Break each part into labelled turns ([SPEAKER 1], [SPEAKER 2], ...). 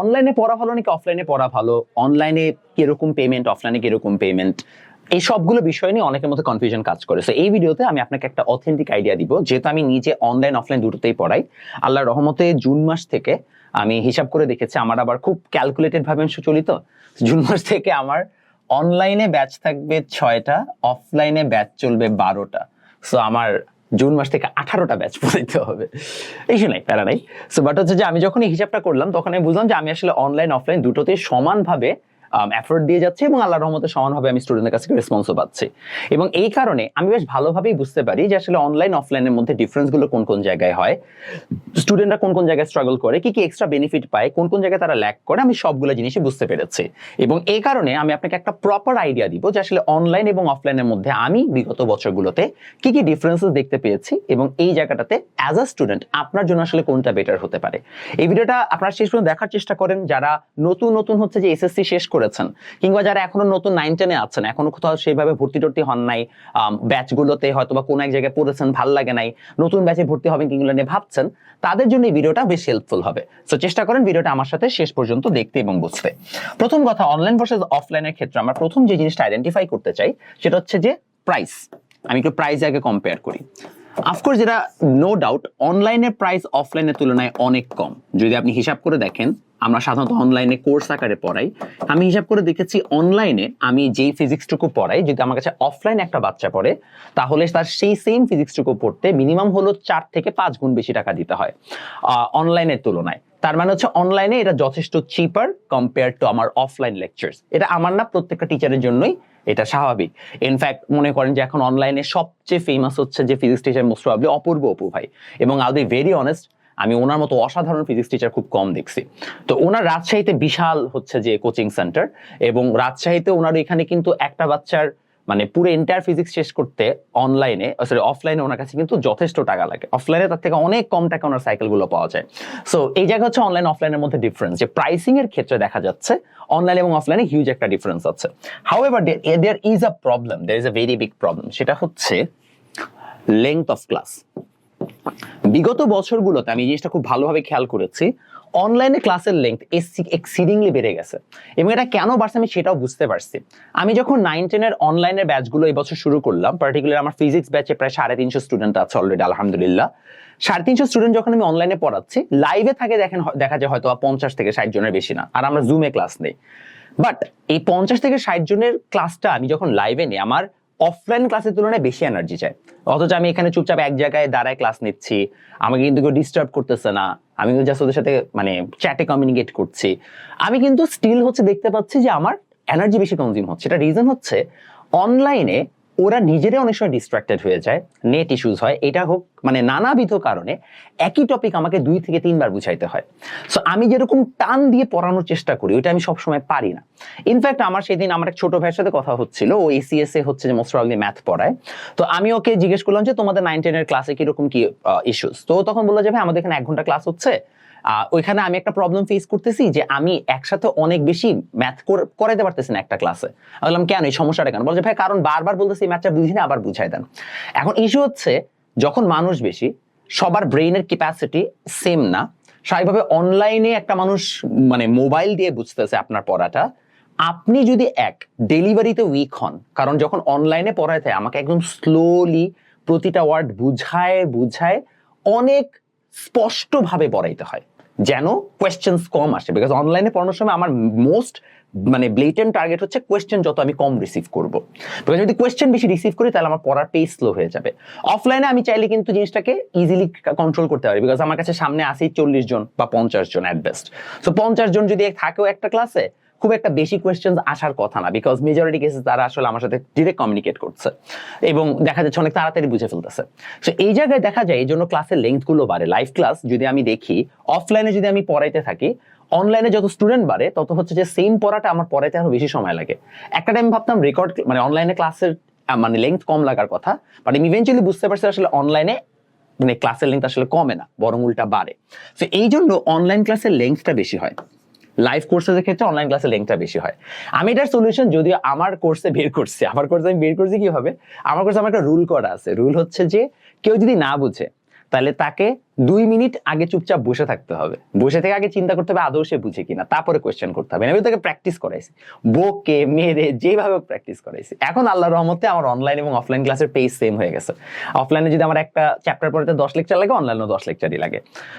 [SPEAKER 1] অনলাইনে পড়া ভালো নাকি অফলাইনে পড়া ভালো? অনলাইনে কীরকম পেমেন্ট অফলাইনে কীরকম পেমেন্ট এই সবগুলো বিষয় নিয়ে অনেকের মধ্যে কনফিউশন কাজ করে। So, এই ভিডিওতে আমি আপনাকে একটা অথেন্টিক আইডিয়া দিব যেহেতু আমি নিজে অনলাইন অফলাইন দুটোতেই পড়াই। আল্লাহর রহমতে জুন মাস থেকে আমি হিসাব করে দেখেছি আমার আবার খুব ক্যালকুলেটেড ভাবে সুচলিত জুন মাস থেকে আমার অনলাইনে ব্যাচ থাকবে ছয়টা অফলাইনে ব্যাচ চলবে বারোটা। সো আমার জুন মাস থেকে আঠারোটা ব্যাচ পড়াইতে হবে। এই নাই প্যারা নাই। সো বাট হচ্ছে যে আমি যখন এই হিসাবটা করলাম, তখন আমি বুঝলাম যে আমি আসলে অনলাইন অফলাইন দুটোতেই সমানভাবে এফোর্ট দিয়ে যাচ্ছি এবং আল্লাহর রহমতে সমানভাবে আমি স্টুডেন্টের কাছ রেসপন্সও পাচ্ছি। এবং এই কারণে আমি বেশ ভালোভাবেই বুঝতে পারি যে আসলে অনলাইন অফলাইনের মধ্যে ডিফারেন্সগুলো কোন কোন জায়গায় হয় স্টুডেন্টরা কোন কোন জায়গায় স্ট্রাগল করে, কি কি এক্সট্রা বেনিফিট পায়, কোন কোন জায়গায় তারা ল্যাক করে, আমি সবগুলো জিনিসই বুঝতে পেরেছি। এবং এই কারণে আমি আপনাকে একটা প্রপার আইডিয়া দিব যে আসলে অনলাইন এবং অফলাইনের মধ্যে আমি বিগত বছরগুলোতে কি কি ডিফারেন্সেস দেখতে পেয়েছি এবং এই জায়গাটাতে অ্যাজ আ স্টুডেন্ট আপনার জন্য আসলে কোনটা বেটার হতে পারে। এই ভিডিওটা আপনারা শেষ পর্যন্ত দেখার চেষ্টা করেন, যারা নতুন নতুন হচ্ছে যে এসএসসি শেষ করেছেন। কিংবা যারা এখনও নতুন নাইন টেনে আছেন, এখনও কোথাও সেইভাবে ভর্তি টর্তি হন নাই ব্যাচগুলোতে হয়তো বা কোনো এক জায়গায় পড়েছেন, ভালো লাগে নাই, নতুন ব্যাচে ভর্তি হবেন কিংবা নিয়ে ভাবছেন, তাদের জন্য এই ভিডিওটা বেশ হেল্পফুল হবে। সো চেষ্টা করেন ভিডিওটা আমার সাথে শেষ পর্যন্ত দেখতে এবং বুঝতে। প্রথম কথা অনলাইন ভার্সেস অফলাইনের ক্ষেত্রে আমরা প্রথম যে জিনিসটা আইডেন্টিফাই করতে চাই, সেটা হচ্ছে যে প্রাইস আমি একটু প্রাইস আগে কম্পেয়ার করি। অফকোর্স যেটা নো ডাউট অনলাইনের প্রাইস অফলাইনের তুলনায় অনেক কম। যদি আপনি হিসাব করে দেখেন আমরা সাধারণত অনলাইনে কোর্স আকারে পড়াই। আমি হিসাব করে দেখেছি অনলাইনে আমি যেই ফিজিক্সটুকু পড়াই, যদি আমার কাছে অফলাইন একটা বাচ্চা পড়ে, তাহলে তার সেই সেম ফিজিক্সটুকু পড়তে মিনিমাম হলো চার থেকে পাঁচ গুণ বেশি টাকা দিতে হয় অনলাইনের তুলনায়। তার মানে হচ্ছে অনলাইনে এটা যথেষ্ট চিপার কম্পেয়ার টু আমার অফলাইন লেকচার্স এটা আমার না, প্রত্যেকটা টিচারের জন্যই এটা স্বাভাবিক। ইনফ্যাক্ট মনে করেন যে এখন অনলাইনে সবচেয়ে ফেমাস হচ্ছে যে physics teacher most Apurba Apu ভাই। এবং আল বি ভেরি অনেস্ট আমি ওনার মতো অসাধারণ ফিজিক্স টিচার খুব কম দেখছি। তো ওনার রাজশাহীতে বিশাল হচ্ছে যে কোচিং সেন্টার এবং রাজশাহীতে ওনার এখানে কিন্তু একটা বাচ্চার মানে পুরো এন্টায়ার ফিজিক্স শেষ করতে অনলাইনে সরি অফলাইনে ওনার কাছে কিন্তু যথেষ্ট টাকা লাগে। অফলাইনে তার থেকে অনেক কম টাকা ওনার সাইকেলগুলো পাওয়া যায়। সো এই জায়গা হচ্ছে অনলাইন অফলাইনের মধ্যে ডিফারেন্স যে প্রাইসিং এর ক্ষেত্রে দেখা যাচ্ছে অনলাইন এবং অফলাইনে হিউজ একটা ডিফারেন্স আছে। However there is a problem there is a very big problem সেটা হচ্ছে লেংথ অফ ক্লাস বিগত বছরগুলোতে আমি জিনিসটা খুব ভালোভাবে খেয়াল করেছি অনলাইনে ক্লাসের লেন্থ এক্সিডিংলি বেড়ে গেছে। এবং এটা কেন বাড়ছে আমি সেটাও বুঝতে পারছি। আমি যখন নাইন টেনের অনলাইনের ব্যাচগুলো এই বছর শুরু করলাম পার্টিকুলার আমার ফিজিক্স ব্যাচে প্রায় সাড়ে তিনশো স্টুডেন্ট আছে অলরেডি আলহামদুলিল্লাহ। সাড়ে তিনশো স্টুডেন্ট যখন আমি অনলাইনে পড়াচ্ছি লাইভে থাকে দেখেন দেখা যায় হয়তো পঞ্চাশ থেকে ষাট জনের বেশি না, আর আমরা জুমে ক্লাস নেই। বাট এই পঞ্চাশ থেকে ষাট জনের ক্লাসটা আমি যখন লাইভে নিই, আমার অফলাইন ক্লাসের তুলনায় বেশি এনার্জি চাই। অথচ আমি এখানে চুপচাপ এক জায়গায় দাঁড়ায় ক্লাস নিচ্ছি, আমাকে কিন্তু কেউ ডিস্টার্ব করতেছে না, আমি কিন্তু জাস্ট ওদের সাথে মানে চ্যাটে কমিউনিকেট করছি। আমি কিন্তু স্টিল হচ্ছে দেখতে পাচ্ছি যে আমার এনার্জি বেশি কনজিউম হচ্ছে। এটা রিজন হচ্ছে অনলাইনে ওরা নিজেরাই অনেক সময় ডিস্ট্রাক্টেড হয়ে যায় নেট ইস্যুস হয়, এটা হোক মানে নানাবিধ কারণে একই টপিক আমাকে দুই থেকে তিনবার বুঝাইতে হয়। সো আমি যেরকম টান দিয়ে পড়ানোর চেষ্টা করি, ওইটা আমি সবসময় পারি না। ইনফ্যাক্ট আমার সেদিন আমার এক ছোট ভাইয়ের সাথে কথা হচ্ছিল, ও এসিএস এ হচ্ছে যে মোস্ট প্রবলি ম্যাথ পড়ায়। তো আমি ওকে জিজ্ঞেস করলাম যে, তোমাদের নাইন টেনের ক্লাসে কীরকম কি ইস্যুস তো তখন বলল যে, ভাই, আমাদের এখানে এক ঘণ্টা ক্লাস হচ্ছে ওইখানে আমি একটা প্রবলেম ফেস করতেছি যে আমি একসাথে অনেক বেশি ম্যাথ করাইতে পারতেছি না একটা ক্লাসে বললাম, কেন? এই সমস্যাটা কেন? বলছে, ভাই, কারণ বারবার বলতেছি ম্যাথটা বুঝি আবার বুঝাই দেন। এখন ইস্যু হচ্ছে, যখন মানুষ বেশি, সবার ব্রেইনের ক্যাপাসিটি সেম না। স্বাভাবিকভাবে অনলাইনে একটা মানুষ মানে মোবাইল দিয়ে বুঝতেছে আপনার পড়াটা। আপনি যদি এক ডেলিভারিতে উইক হন, কারণ যখন অনলাইনে পড়াইতে আমাকে একদম স্লোলি প্রতিটা ওয়ার্ড বুঝায় বুঝায় অনেক স্পষ্টভাবে পড়াইতে হয়। যেন কোয়েশ্চেন্স কম আসে। বিকজ অনলাইনে পড়ানোর সময় আমার মোস্ট মানে ব্লেটেন টার্গেট হচ্ছে কোয়েশ্চেন যত আমি কম রিসিভ করব। বিকজ যদি কোয়েশ্চেন বেশি রিসিভ করি, তাহলে আমার পড়ার পেস স্লো হয়ে যাবে। অফলাইনে আমি চাইলে কিন্তু জিনিসটাকে ইজিলি কন্ট্রোল করতে পারি। বিকজ আমার কাছে সামনে আসেই চল্লিশ জন বা পঞ্চাশ জন অ্যাট বেস্ট সো পঞ্চাশ জন যদি থাকেও একটা ক্লাসে খুব একটা বেশি কোয়েশ্চেন আসার কথা না বিকজ মেজরিটি কেসে তারা আসলে আমার সাথে ডিরেক্ট কমিউনিকেট করছে এবং দেখা যাচ্ছে অনেক তাড়াতাড়ি বুঝে ফেলতেছে। তো এই জায়গায় দেখা যায় এই জন্য ক্লাসের লেন্থগুলো বাড়ে। লাইভ ক্লাস যদি আমি দেখি অফলাইনে যদি আমি পড়াইতে থাকি অনলাইনে যত স্টুডেন্ট বাড়ে, তত হচ্ছে যে সেম পড়াটা আমার পড়াইতে আরও বেশি সময় লাগে। একটা টাইম ভাবতাম রেকর্ড মানে অনলাইনে ক্লাসের মানে লেন্থ কম লাগার কথা বাট আমি ইভেন্চুয়ালি বুঝতে পারছি আসলে অনলাইনে মানে ক্লাসের লেন্থ আসলে কমে না, বরং উল্টা বাড়ে। তো এই জন্য অনলাইন ক্লাসের লেন্থটা বেশি হয়। লাইভ কোর্সের ক্ষেত্রে অনলাইন ক্লাসে লিঙ্কটা বেশি হয়। আমি এটার সলিউশন যদি আমার কোর্সে বের করছি, আমার কোর্সে আমি বের করছি কীভাবে? আমার কোর্সে আমার একটা রুল করা আছে। রুল হচ্ছে যে কেউ যদি না বুঝে, তাহলে তাকে দুই মিনিট আগে চুপচাপ বসে থাকতে হবে। বসে থেকে আগে চিন্তা করতে হবে আদৌ সে বুঝে কিনা, তারপরে কোয়েশ্চেন করতে হবে। আমি তাকে প্র্যাকটিস করাইছি। বোকে মেরে যেভাবে প্র্যাকটিস করাইছি। এখন আল্লাহ রহমতে আমার অনলাইন এবং অফলাইন ক্লাসের পেজ সেম হয়ে গেছে। অফলাইনে যদি আমার একটা চ্যাপ্টার পড়তে দশ লেকচার লাগে অনলাইনেও দশ লেকচারই লাগে।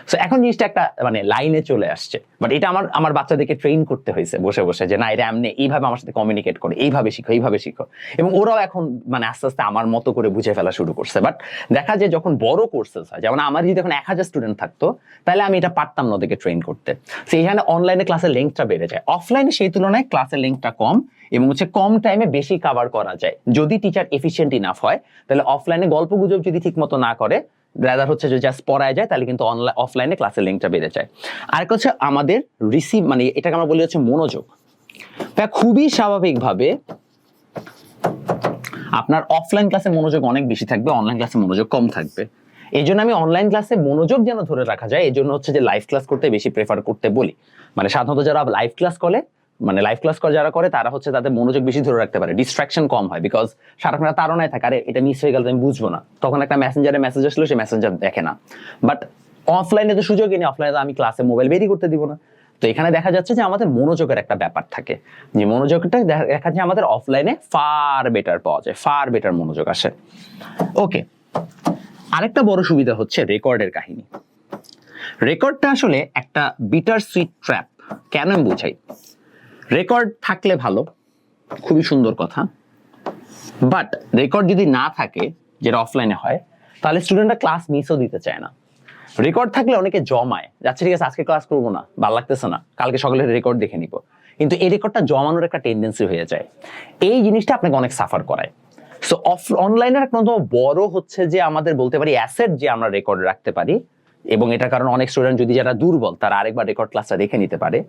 [SPEAKER 1] সো এখন জিনিসটা একটা মানে লাইনে চলে আসছে। বাট এটা আমার আমার বাচ্চাদেরকে ট্রেন করতে হয়েছে বসে বসে যে, না, এটা এমনি, এইভাবে আমার সাথে কমিউনিকেট করে, এইভাবে শিখো এইভাবে শিখো। এবং ওরাও এখন মানে আস্তে আস্তে আমার মতো করে বুঝে ফেলা শুরু করছে। বাট দেখা যায় যখন বড় কোর্সেস হয়, যেমন আমার যদি এখন এক হাজার স্টুডেন্ট থাকতো, তাহলে আমি এটা পারতাম না ওদেরকে ট্রেন করতে। সেইখানে অনলাইনে ক্লাসের লেন্থটা বেড়ে যায়। অফলাইনে সেই তুলনায় ক্লাসের লেন্থটা কম এবং হচ্ছে কম টাইমে বেশি কাভার করা যায়। যদি টিচার এফিসিয়েন্ট ইনাফ হয়, তাহলে অফলাইনে গল্প গুজব যদি ঠিক মতো না করে রাদার হচ্ছে যে জাস্ট পড়ায় যায়, তাহলে কিন্তু অনলাইন অফলাইনে ক্লাসের লিঙ্কটা বেড়ে যায়। আরেকটা হচ্ছে আমাদের রিসিভ মানে এটাকে আমরা বলি হচ্ছে মনোযোগ। তা খুবই স্বাভাবিকভাবে আপনার অফলাইন ক্লাসে মনোযোগ অনেক বেশি থাকবে অনলাইন ক্লাসে মনোযোগ কম থাকবে। এই জন্য আমি অনলাইন ক্লাসে মনোযোগ যেন ধরে রাখা যায় এই জন্য হচ্ছে যে লাইভ ক্লাস করতে বেশি প্রেফার করতে বলি। মানে সাধারণত যারা লাইভ ক্লাস করে মানে লাইভ ক্লাস করে যারা করে, তারা হচ্ছে তাদের মনোযোগ বেশি ধরে রাখতে পারে। ডিস্ট্রাকশন কম হয় বিকজ সারাক্ষণ তাড়নায় থাকে, আরে এটা মিস হয়ে গেল আমি বুঝব না। তখন একটা মেসেঞ্জারে মেসেজ আসলো, সে মেসেঞ্জার দেখে না। বাট অফলাইনে তো সুযোগই নেই অফলাইনে তো আমি ক্লাসে মোবাইল বেরি করতে দিব না। তো এখানে দেখা যাচ্ছে যে আমাদের মনোযোগের একটা ব্যাপার থাকে। যে মনোযোগটা দেখা যায় আমাদের অফলাইনে ফার বেটার পাওয়া যায় ফার বেটার মনোযোগ আসে। ওকে আরেকটা বড় সুবিধা হচ্ছে রেকর্ডের কাহিনী। রেকর্ডটা আসলে একটা বিটার সুইট ট্র্যাপ কেন আমি বুঝাই? রেকর্ড থাকলে ভালো, খুবই সুন্দর কথা। বাট রেকর্ড যদি না থাকে, যেটা অফলাইনে হয়, তাহলে স্টুডেন্টরা ক্লাস মিসও দিতে চায় না। রেকর্ড থাকলে অনেকে জমায়, যাচ্ছে ঠিক আছে, আজকে ক্লাস করব না, ভালো লাগতেছে না, কালকে সকালে রেকর্ড দেখে নিব। কিন্তু এই রেকর্ডটা জমানোর একটা টেন্ডেন্সি হয়ে যায়। এই জিনিসটা আপনাকে অনেক সাফার করায়। সো অফ অনলাইনের একমাত্র বড় হচ্ছে যে আমাদের বলতে পারি অ্যাসেট যে আমরা রেকর্ড রাখতে পারি, এবং এটা কারণ অনেক স্টুডেন্ট যদি যারা দুর্বল, তারা আরেকবার রেকর্ড ক্লাসটা দেখে নিতে পারে।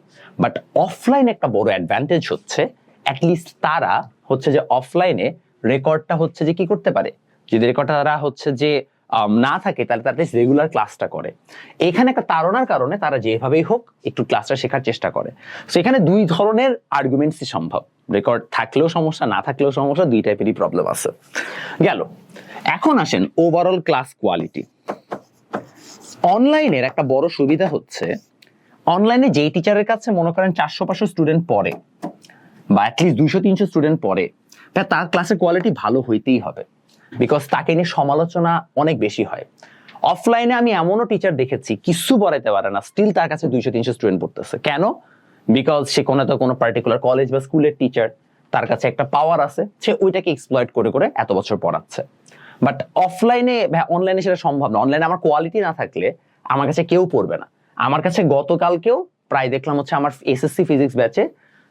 [SPEAKER 1] বাট অফলাইন একটা বড় অ্যাডভান্টেজ হচ্ছে অ্যাটলিস্ট তারা হচ্ছে যে অফলাইনে রেকর্ডটা হচ্ছে যে কি করতে পারে? যদি রেকর্ডটা তারা হচ্ছে যে না থাকে, তাহলে তারা রেগুলার ক্লাসটা করে। এখানে একটা তাড়নার কারণে তারা যেভাবেই হোক একটু ক্লাসটা শেখার চেষ্টা করে। সো এখানে দুই ধরনের আর্গুমেন্টসই সম্ভব। রেকর্ড থাকলেও সমস্যা, না থাকলেও সমস্যা, দুই টাইপেরই প্রবলেম আছে। গেল। এখন আসেন ওভারঅল ক্লাস কোয়ালিটি অনলাইনের একটা বড় সুবিধা হচ্ছে অনলাইনে যেই টিচারের কাছে মনে করেন চারশো পাঁচশো স্টুডেন্ট পড়ে, বা অ্যাটলিস্ট দুইশো তিনশো স্টুডেন্ট পড়ে তার ক্লাসের কোয়ালিটি ভালো হইতেই হবে। বিকজ তাকে নিয়ে সমালোচনা অনেক বেশি হয়। অফলাইনে আমি এমনও টিচার দেখেছি, কিছু পড়াইতে পারে না স্টিল তার কাছে দুইশো, তিনশো স্টুডেন্ট পড়তেছে। কেন? বিকজ সে কোনো তো কোনো পার্টিকুলার কলেজ বা স্কুলের টিচার তার কাছে একটা পাওয়ার আছে, সে ওইটাকে এক্সপ্লয়েট করে করে এত বছর পড়াচ্ছে। বাট অফলাইনে অনলাইনে সেটা সম্ভব না। অনলাইনে আমার কোয়ালিটি না থাকলে আমার কাছে কেউ পড়বে না। আমার কাছে গতকালকেও প্রায় দেখলাম হচ্ছে আমার এসএসসি ফিজিক্স ব্যাচে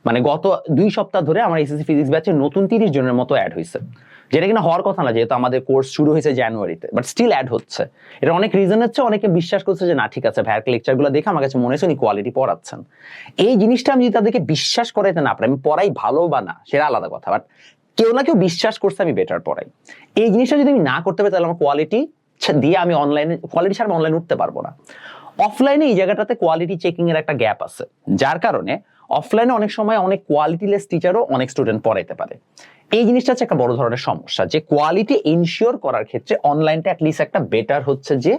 [SPEAKER 1] মানে গত দুই সপ্তাহ ধরে আমার এসএসসি ফিজিক্স ব্যাচে নতুন তিরিশ জনের মতো অ্যাড হয়েছে যেটা কিনা হওয়ার কথা না, যেহেতু আমাদের কোর্স শুরু হয়েছে জানুয়ারিতে বাট স্টিল অ্যাড হচ্ছে। এটা অনেক রিজন হচ্ছে, অনেকে বিশ্বাস করছে যে, না, ঠিক আছে ভাইয়ার লেকচারগুলো দেখে আমার কাছে মনে হচ্ছে উনি কোয়ালিটি পড়াচ্ছেন। এই জিনিসটা আমি যদি তাদেরকে বিশ্বাস করাইতে না পারি, আমি পড়াই ভালো বা না, সেটা আলাদা কথা বাট কেউ না কেউ বিশ্বাস করছে আমি বেটার পড়াই। এই জিনিসটা যদি আমি না করতে পারি, তাহলে আমার কোয়ালিটি দিয়ে আমি অনলাইনে কোয়ালিটি ছাড়া অনলাইনে উঠতে পারব না। অফলাইনে এই জায়গাটাতে কোয়ালিটি চেকিং এর একটা গ্যাপ আছে, যার কারণে অফলাইনে অনেক সময় অনেক কোয়ালিটিলেস টিচারও অনেক স্টুডেন্ট পড়াইতে পারে। এই জিনিসটা হচ্ছে একটা বড় ধরনের সমস্যা যে কোয়ালিটি ইনশিওর করার ক্ষেত্রে অনলাইনটা অ্যাটলিস্ট একটা বেটার হচ্ছে যে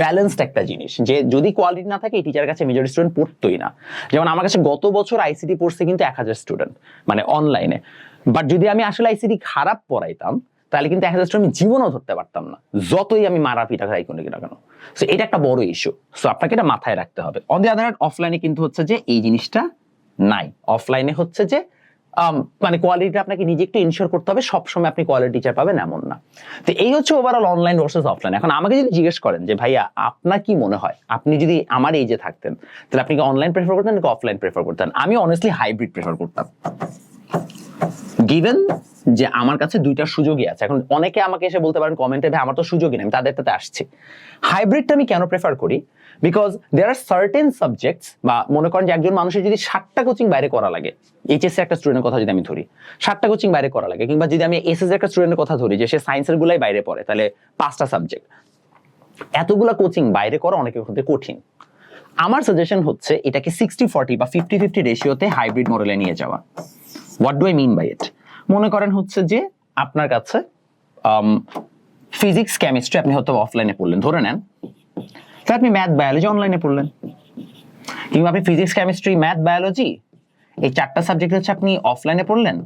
[SPEAKER 1] ব্যালেন্সড একটা জিনিস। যে যদি কোয়ালিটি না থাকে, এই টিচারের কাছে মেজর স্টুডেন্ট পড়তোই না। যেমন আমার কাছে গত বছর আইসিটি পড়ছে কিন্তু এক হাজার স্টুডেন্ট মানে অনলাইনে বাট যদি আমি আসলে আইসিটি খারাপ পড়াইতাম, তাহলে কিন্তু এক হাজার আমি জীবনও ধরতে পারতাম না। যতই আমি মারা পিটা খাই কোনো না কেন। সো এটা একটা বড় ইস্যু সো আপনাকে এটা মাথায় রাখতে হবে। অন দি আদার অফলাইনে কিন্তু হচ্ছে যে এই জিনিসটা নাই। অফলাইনে হচ্ছে যে মানে কোয়ালিটি আপনাকে নিজে একটু ইনশিওর করতে হবে, সবসময় আপনি কোয়ালিটি টিচার পাবেন এমন না। তো এই হচ্ছে ওভারঅল অনলাইন ভার্সেস অফলাইন এখন আমাকে যদি জিজ্ঞেস করেন যে, ভাইয়া, আপনার কি মনে হয়? আপনি যদি আমার এই যে থাকতেন, তাহলে আপনি কি অনলাইন প্রেফার করতেন নাকি অফলাইন প্রেফার করতেন? আমি অনেস্টলি হাইব্রিড প্রেফার করতাম। গিভেন যে আমার কাছে দুইটা সুযোগই আছে। এখন অনেকে আমাকে এসে বলতে পারেন, কমেন্টে ভাই, আমার তো সুযোগই নেই, আমি তাদেরটাতে আসছি। হাইব্রিডটা আমি কেন প্রেফার করি? Because there are certain subjects বা মনে করেন যে একজন মানুষের যদি ষাটটা কোচিং বাইরে করা লাগে এইচএসসি একটা স্টুডেন্টের কথা যদি আমি ধরি ষাটটা কোচিং বাইরে করা লাগে, কিংবা যদি আমি এসএস একটা স্টুডেন্টের কথা ধরি, যে সে সায়েন্সের গুলাই বাইরে পড়ে, তাহলে পাঁচটা সাবজেক্ট এতগুলা কোচিং বাইরে করা অনেকের ক্ষেত্রে কঠিন। আমার সাজেশন হচ্ছে এটাকে সিক্সটি ফর্টি বা ফিফটি ফিফটি রেশিওতে হাইব্রিড মডেলে নিয়ে যাওয়া। What do I mean by it মনে করেন হচ্ছে যে আপনার কাছে ফিজিক্স কেমিস্ট্রি আপনি হয়তো অফলাইনে পড়লেন, ধরে নেন। তো আপনি ম্যাথ বায়োলজি অনলাইনে পড়লেন। কিংবা আপনি ফিজিক্স কেমিস্ট্রি ম্যাথ বায়োলজি এই চারটা সাবজেক্ট হচ্ছে আপনি অফলাইনে পড়লেন?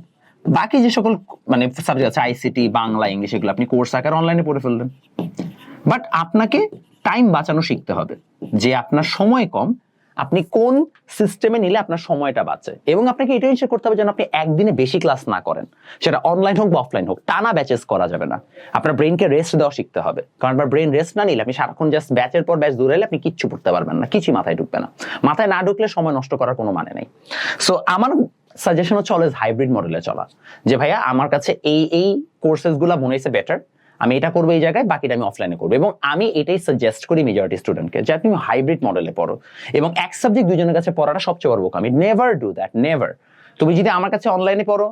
[SPEAKER 1] বাকি যে সকল মানে সাবজেক্ট আছে আইসিটি বাংলা, ইংলিশ, এগুলো আপনি কোর্স আকার অনলাইনে পড়ে ফেললেন। বাট আপনাকে টাইম বাঁচানো শিখতে হবে। যে আপনার সময় কম আপনি কোন সিস্টেমে নিলে আপনার সময়টা বাঁচে? এবং আপনাকে এটা ইনশিওর করতে হবে যেন আপনি একদিনে বেশি ক্লাস না করেন। সেটা অনলাইন হোক বা অফলাইন হোক, টানা ব্যাচেস করা যাবে না। আপনার ব্রেনকে রেস্ট দেওয়া শিখতে হবে। কারণ আপনার ব্রেন রেস্ট না নিলে আপনি সারাক্ষণ জাস্ট ব্যাচের পর ব্যাচ দূরে আপনি কিচ্ছু পড়তে পারবেন না, কিছুই মাথায় ঢুকবে না। মাথায় না ঢুকলে সময় নষ্ট করার কোনো মানে নেই। সো আমার সাজেশন হচ্ছে অলওয়েজ হাইব্রিড মডেলে চলা। যে ভাইয়া, আমার কাছে এই এই কোর্সেসগুলা মনে হয়েছে বেটার আমি এটা করব এই জায়গায়, বাকিটা আমি অফলাইনে করব। এবং আমি এটাই সাজেস্ট করি মেজরিটি স্টুডেন্টকে যে আপনি হাইব্রিড মডেলে পড়ো। এবং এক সাবজেক্ট দুজনের কাছে পড়াটা সবচেয়ে বড় বোকামি। নেভার ডু দ্যাট নেভার তুমি যদি আমার কাছে অনলাইনে পড়ো,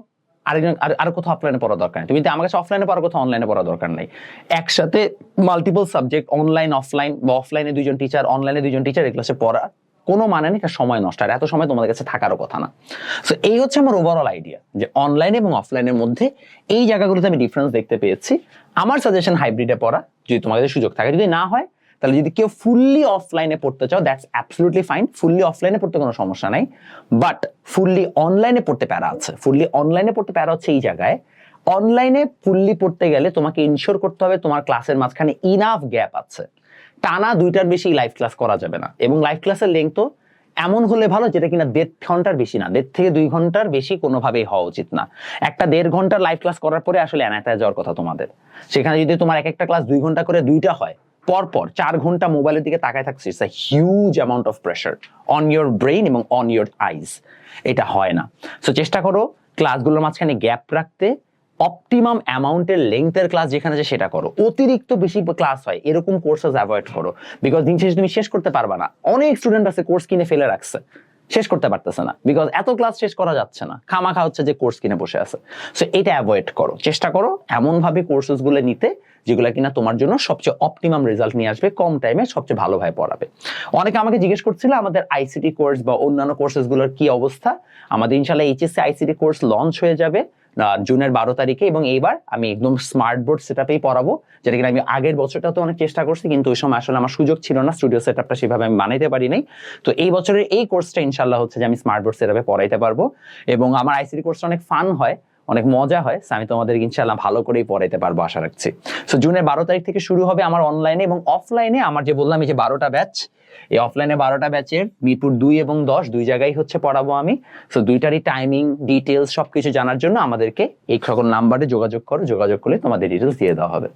[SPEAKER 1] আরেকজন আর আর কোথাও অফলাইনে পড়া দরকার নেই। তুমি যদি আমার কাছে অফলাইনে পড়ো, কোথাও অনলাইনে পড়া দরকার নেই। একসাথে মাল্টিপল সাবজেক্ট অনলাইন অফলাইন বা অফলাইনে দুজন টিচার অনলাইনে দুজন টিচার এই ক্লাসে পড়া কোনো মানে নেই সময় নষ্ট। আর এত সময় তোমাদের কাছে থাকারও কথা না। সো এই হচ্ছে আমার ওভারঅল আইডিয়া যে অনলাইন এবং অফলাইনের মধ্যে এই জায়গাগুলোতে আমি ডিফারেন্স দেখতে পেয়েছি। আমার সাজেশন হাইব্রিডে পড়া, যদি তোমাদের সুযোগ থাকে। যদি না হয়, তাহলে যদি কেউ ফুললি অফলাইনে পড়তে চাও দ্যাটস অ্যাবসলুটলি ফাইন ফুললি অফলাইনে পড়তে কোনো সমস্যা নাই। বাট ফুললি অনলাইনে পড়তে প্যারা আছে। ফুললি অনলাইনে পড়তে প্যারা হচ্ছে এই জায়গায়। অনলাইনে ফুললি পড়তে গেলে তোমাকে ইনশোর করতে হবে তোমার ক্লাসের মাঝখানে ইনাফ গ্যাপ আছে। টানা দুইটার বেশি লাইভ ক্লাস করা যাবে না। এবং লাইভ ক্লাসের লেংথ এমন হলে ভালো যেটা কিনা দেড় ঘণ্টার বেশি না। দেড় থেকে দুই ঘণ্টার বেশি কোনোভাবেই হওয়া উচিত না। একটা দেড় ঘণ্টার লাইভ ক্লাস করার পরে আসলে অ্যানাটায় যাওয়ার কথা তোমাদের। সেখানে যদি তোমার এক একটা ক্লাস দুই ঘণ্টা করে দুইটা হয় পর পর চার ঘণ্টা মোবাইলের দিকে তাকায় থাকছে it's huge amount of pressure on your brain এবং অন ইয়োর আইজ এটা হয় না। সো চেষ্টা করো ক্লাসগুলোর মাঝখানে গ্যাপ রাখতে অপটিমাম অ্যামাউন্টের লেংথের ক্লাস যেখানে আছে সেটা করো। অতিরিক্ত বেশি ক্লাস হয়, এরকম কোর্সেস অ্যাভয়েড করো। বিকজ দিন শেষে তুমি শেষ করতে পারবা না। অনেক স্টুডেন্ট আছে কোর্স কিনে ফেলে রাখছে। শেষ করতে পারতেছে না। বিকজ এত ক্লাস শেষ করা যাচ্ছে না। খামাখা হচ্ছে যে কোর্স কিনে বসে আছে। সো এটা অ্যাভয়েড করো। চেষ্টা করো এমন ভাবে কোর্সেসগুলো নিতে যেগুলো কিনা তোমার জন্য সবচেয়ে অপটিমাম রেজাল্ট নিয়ে আসবে, কম টাইমে সবচেয়ে ভালোভাবে পড়াবে। অনেকে আমাকে জিজ্ঞেস করছিল আমাদের আইসিটি কোর্স বা অন্যান্য কোর্সেসগুলোর কি অবস্থা? আমাদের ইনশাল্লাহ এইচএসসি আইসিটি কোর্স লঞ্চ হয়ে যাবে জুনের বারো তারিখে এবং এইবার আমি একদম স্মার্ট বোর্ড সেট আপেই পড়াবো, যেটা কিনা আমি আগের বছরটা তো অনেক চেষ্টা করছি, কিন্তু ওই সময় আসলে আমার সুযোগ ছিল না স্টুডিও সেট আপটা সেভাবে আমি বানাইতে পারি নাই। তো এই বছরের এই কোর্সটা ইনশাল্লাহ হচ্ছে যে আমি স্মার্ট বোর্ড সেট আপে পড়াইতে পারব এবং আমার আইসিটি কোর্সটা অনেক ফান হয়। অনেক মজা হয়। আমি তোমাদের ইনশাল্লাহ ভালো করেই পড়াইতে পারব, আশা রাখছি। সো জুনের বারো তারিখ থেকে শুরু হবে আমার অনলাইনে এবং অফলাইনে আমার যে বললাম, এই যে বারোটা ব্যাচ এই অফলাইনে বারোটা ব্যাচের মিরপুর দুই এবং দশ, দুই জায়গায় হচ্ছে পড়াবো আমি। সো দুইটারই টাইমিং ডিটেলস সবকিছু জানার জন্য আমাদেরকে এই সকল নাম্বারে যোগাযোগ করো, যোগাযোগ করলে তোমাদের ডিটেলস দিয়ে দেওয়া হবে।